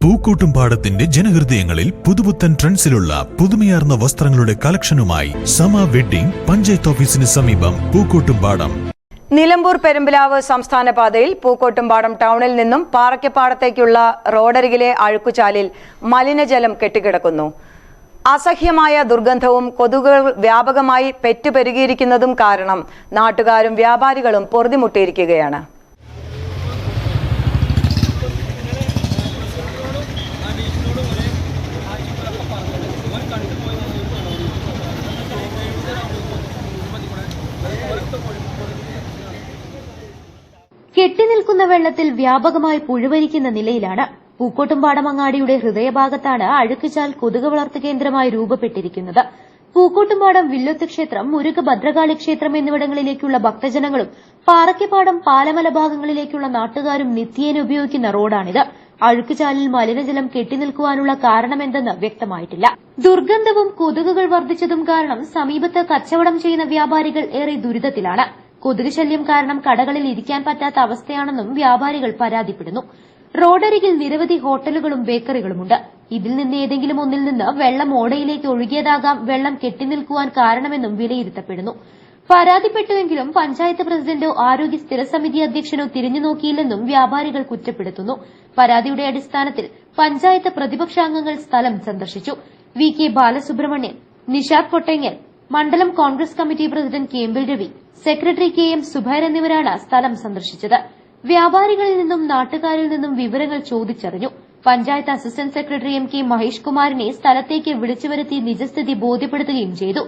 പൂക്കോട്ടുംപാടത്തിന്റെ ജനഹൃദയങ്ങളിൽ പുതുപുത്തൻ ട്രെൻഡ്സിലുള്ള പുതുമയാർന്ന വസ്ത്രങ്ങളുടെ കളക്ഷനുമായി സമ വെഡ്ഡിംഗ് പഞ്ചായത്ത് ഓഫീസിന് സമീപം പൂക്കോട്ടുംപാടം നിലമ്പൂർ പെരുമ്പിലാവ് സംസ്ഥാന പാതയിൽ പൂക്കോട്ടുംപാടം ടൗണിൽ നിന്നും പാറയ്ക്കപ്പാടത്തേക്കുള്ള റോഡരികിലെ അഴുക്കുചാലിൽ മലിനജലം കെട്ടിക്കിടക്കുന്നു. അസഹ്യമായ ദുർഗന്ധവും കൊതുകുകൾ വ്യാപകമായി പെറ്റുപെരുകിയിരിക്കുന്നതും കാരണം നാട്ടുകാരും വ്യാപാരികളും പൊറുതിമുട്ടിയിരിക്കുകയാണ്. കെട്ടിനിൽക്കുന്ന വെള്ളത്തിൽ വ്യാപകമായി പുഴുവരിക്കുന്ന നിലയിലാണ്. പൂക്കോട്ടുംപാടമങ്ങാടിയുടെ ഹൃദയഭാഗത്താണ് അഴുക്കുചാൽ കൊതുക് വളർത്തു കേന്ദ്രമായി രൂപപ്പെട്ടിരിക്കുന്നത്. പൂക്കോട്ടുംപാടം വില്ലൊത്ത് ക്ഷേത്രം മുരുക ഭദ്രകാളി ക്ഷേത്രം എന്നിവിടങ്ങളിലേക്കുള്ള ഭക്തജനങ്ങളും പാറയ്ക്കപ്പാടം പാലമല ഭാഗങ്ങളിലേക്കുള്ള നാട്ടുകാരും നിത്യേന ഉപയോഗിക്കുന്ന റോഡാണിത്. അഴുക്കുചാലിൽ മലിനജലം കെട്ടിനിൽക്കുവാനുള്ള കാരണമെന്തെന്ന് വ്യക്തമായിട്ടില്ല. ദുർഗന്ധവും കൊതുകുകൾ വർദ്ധിച്ചതും കാരണം സമീപത്ത് കച്ചവടം ചെയ്യുന്ന വ്യാപാരികൾ ഏറെ ദുരിതത്തിലാണ്. കൊതുക് ശല്യം കാരണം കടകളിൽ ഇരിക്കാൻ പറ്റാത്ത അവസ്ഥയാണെന്നും വ്യാപാരികൾ പരാതിപ്പെടുന്നു. റോഡരികിൽ നിരവധി ഹോട്ടലുകളും ബേക്കറികളുമുണ്ട്. ഇതിൽ നിന്ന് ഏതെങ്കിലും ഒന്നിൽ നിന്ന് വെള്ളം ഓടയിലേക്ക് ഒഴുകിയതാകാം വെള്ളം കെട്ടിനിൽക്കുവാൻ കാരണമെന്നും വിലയിരുത്തപ്പെടുന്നു. പരാതിപ്പെട്ടുവെങ്കിലും പഞ്ചായത്ത് പ്രസിഡന്റോ ആരോഗ്യ സ്ഥിരസമിതി അധ്യക്ഷനോ തിരിഞ്ഞു നോക്കിയില്ലെന്നും വ്യാപാരികൾ കുറ്റപ്പെടുത്തുന്നു. പരാതിയുടെ അടിസ്ഥാനത്തിൽ പഞ്ചായത്ത് പ്രതിപക്ഷാംഗങ്ങൾ സ്ഥലം സന്ദർശിച്ചു. വി കെ ബാലസുബ്രഹ്മണ്യൻ നിഷാദ് കൊട്ടേങ്ങൽ മണ്ഡലം Congress committee president Kempil Ravi secretary K M Zubair എന്നിവരാണ് സ്ഥലം സന്ദർശിച്ചത്. വ്യാപാരികളിൽ നിന്നും നാട്ടുകാരിൽ നിന്നും വിവരങ്ങൾ ചോദിച്ചറിഞ്ഞു. Panchayat assistant secretary M K Mahesh കുമാറിനെ സ്ഥലത്തേക്ക് വിളിച്ചുവരുത്തി നിജസ്ഥിതി ബോധ്യപ്പെടുത്തുകയും ചെയ്തു.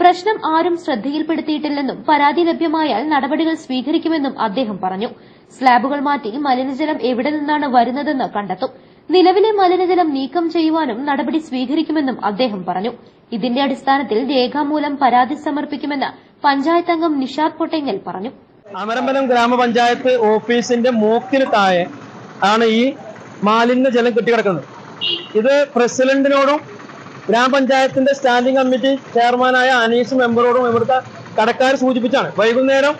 പ്രശ്നം ആരും ശ്രദ്ധയിൽപ്പെടുത്തിയിട്ടില്ലെന്നും പരാതി ലഭ്യമായാൽ നടപടികൾ സ്വീകരിക്കുമെന്നും അദ്ദേഹം പറഞ്ഞു. സ്ലാബുകൾ മാറ്റി മലിനജലം എവിടെ നിന്നാണ് വരുന്നതെന്ന് കണ്ടെത്തും. നിലവിലെ മലിനജലം നീക്കം ചെയ്യുവാനും നടപടി സ്വീകരിക്കുമെന്നും അദ്ദേഹം പറഞ്ഞു. ഇതിന്റെ അടിസ്ഥാനത്തിൽ രേഖാമൂലം പരാതി സമർപ്പിക്കുമെന്ന് പഞ്ചായത്ത് അംഗം നിഷാദ് പൊട്ടെങ്ങൽ പറഞ്ഞു. അമരമ്പലം ഗ്രാമപഞ്ചായത്ത് ഓഫീസിന്റെ മൂക്കിന് താഴെ ആണ് ഈ മാലിന്യ ജലം കെട്ടിക്കിടക്കുന്നത്. ഇത് പ്രസിഡന്റിനോടും ഗ്രാമപഞ്ചായത്തിന്റെ സ്റ്റാൻഡിംഗ് കമ്മിറ്റി ചെയർമാനായ അനീഷ് മെമ്പറോടും ഇവിടുത്തെ കടക്കാർ സൂചിപ്പിച്ചാണ്. വൈകുന്നേരം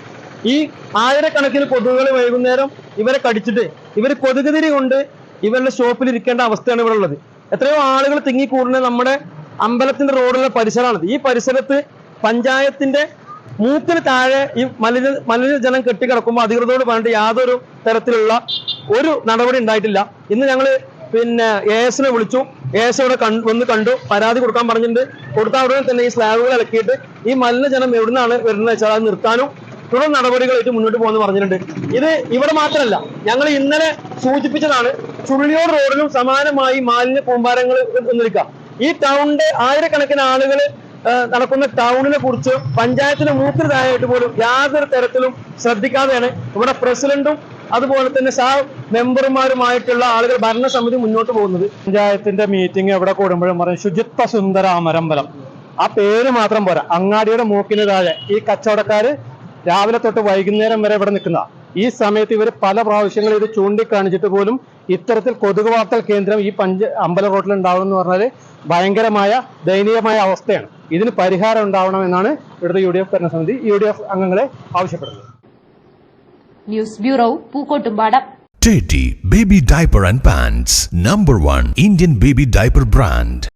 ഈ ആയിരക്കണക്കിന് കൊതുകുകൾ വൈകുന്നേരം ഇവരെ കടിച്ചിട്ട് ഇവർ കൊതുകുതിരി കൊണ്ട് ഇവരുടെ ഷോപ്പിൽ ഇരിക്കേണ്ട അവസ്ഥയാണ് ഇവിടെ ഉള്ളത്. എത്രയോ ആളുകൾ തിങ്ങിക്കൂടുന്ന നമ്മുടെ അമ്പലത്തിന്റെ റോഡിലെ പരിസരമാണിത് ഈ പരിസരത്ത് പഞ്ചായത്തിന്റെ മൂക്കിന് താഴെ ഈ മലിന മലിനജലം കെട്ടിക്കിടക്കുമ്പോൾ അധികൃതരോട് പറഞ്ഞിട്ട് യാതൊരു തരത്തിലുള്ള ഒരു നടപടി ഉണ്ടായിട്ടില്ല. ഇന്ന് ഞങ്ങൾ പിന്നെ എ എസിനെ വിളിച്ചു. എ എസ് ഇവിടെ വന്ന് കണ്ടു. പരാതി കൊടുക്കാൻ പറഞ്ഞിട്ടുണ്ട്. കൊടുത്ത ഉടനെ തന്നെ ഈ സ്ലാബുകൾ ഇളക്കിയിട്ട് ഈ മലിനജലം എവിടുന്നാണ് വരുന്നത് വെച്ചാൽ അത് നിർത്താനും തുടർ നടപടികളായിട്ട് മുന്നോട്ട് പോകുമെന്ന് പറഞ്ഞിട്ടുണ്ട്. ഇത് ഇവിടെ മാത്രമല്ല ഞങ്ങൾ ഇന്നലെ സൂചിപ്പിച്ചതാണ് ചുള്ളിയോട് റോഡിലും സമാനമായി മാലിന്യ കൂമ്പാരങ്ങൾ നിൽക്കാം ഈ ടൗണിന്റെ ആയിരക്കണക്കിന് ആളുകൾ നടക്കുന്ന ടൗണിനെ കുറിച്ച് പഞ്ചായത്തിന് മൂക്കിന് പോലും യാതൊരു തരത്തിലും ശ്രദ്ധിക്കാതെയാണ് ഇവിടെ പ്രസിഡന്റും അതുപോലെ തന്നെ സാ മെമ്പർമാരുമായിട്ടുള്ള ആളുകൾ ഭരണസമിതി മുന്നോട്ട് പോകുന്നത്. പഞ്ചായത്തിന്റെ മീറ്റിംഗ് എവിടെ കൂടുമ്പോഴും പറയും ശുചിത്വ സുന്ദര അമരമ്പലം ആ പേര് മാത്രം പോരാ. അങ്ങാടിയുടെ മൂക്കിന് താഴെ ഈ കച്ചവടക്കാര് രാവിലെ തൊട്ട് വൈകുന്നേരം വരെ ഇവിടെ നിൽക്കുന്ന. ഈ സമയത്ത് ഇവർ പല പ്രാവശ്യങ്ങൾ ഇത് ചൂണ്ടിക്കാണിച്ചിട്ട് പോലും ഇത്തരത്തിൽ കൊതുക് വളർത്തൽ കേന്ദ്രം ഈ പഞ്ച അമ്പല റോഡിൽ ഉണ്ടാവും എന്ന് പറഞ്ഞാൽ ഭയങ്കരമായ ദയനീയമായ അവസ്ഥയാണ്. ഇതിന് പരിഹാരം ഉണ്ടാവണം എന്നാണ് ഇവിടുത്തെ യു ഡി എഫ് ഭരണസമിതി യു ഡി എഫ് അംഗങ്ങളെ ആവശ്യപ്പെടുന്നത്. News bureau Pookkottumpadam. Teddy baby Diaper and pants number One Indian baby Diaper Brand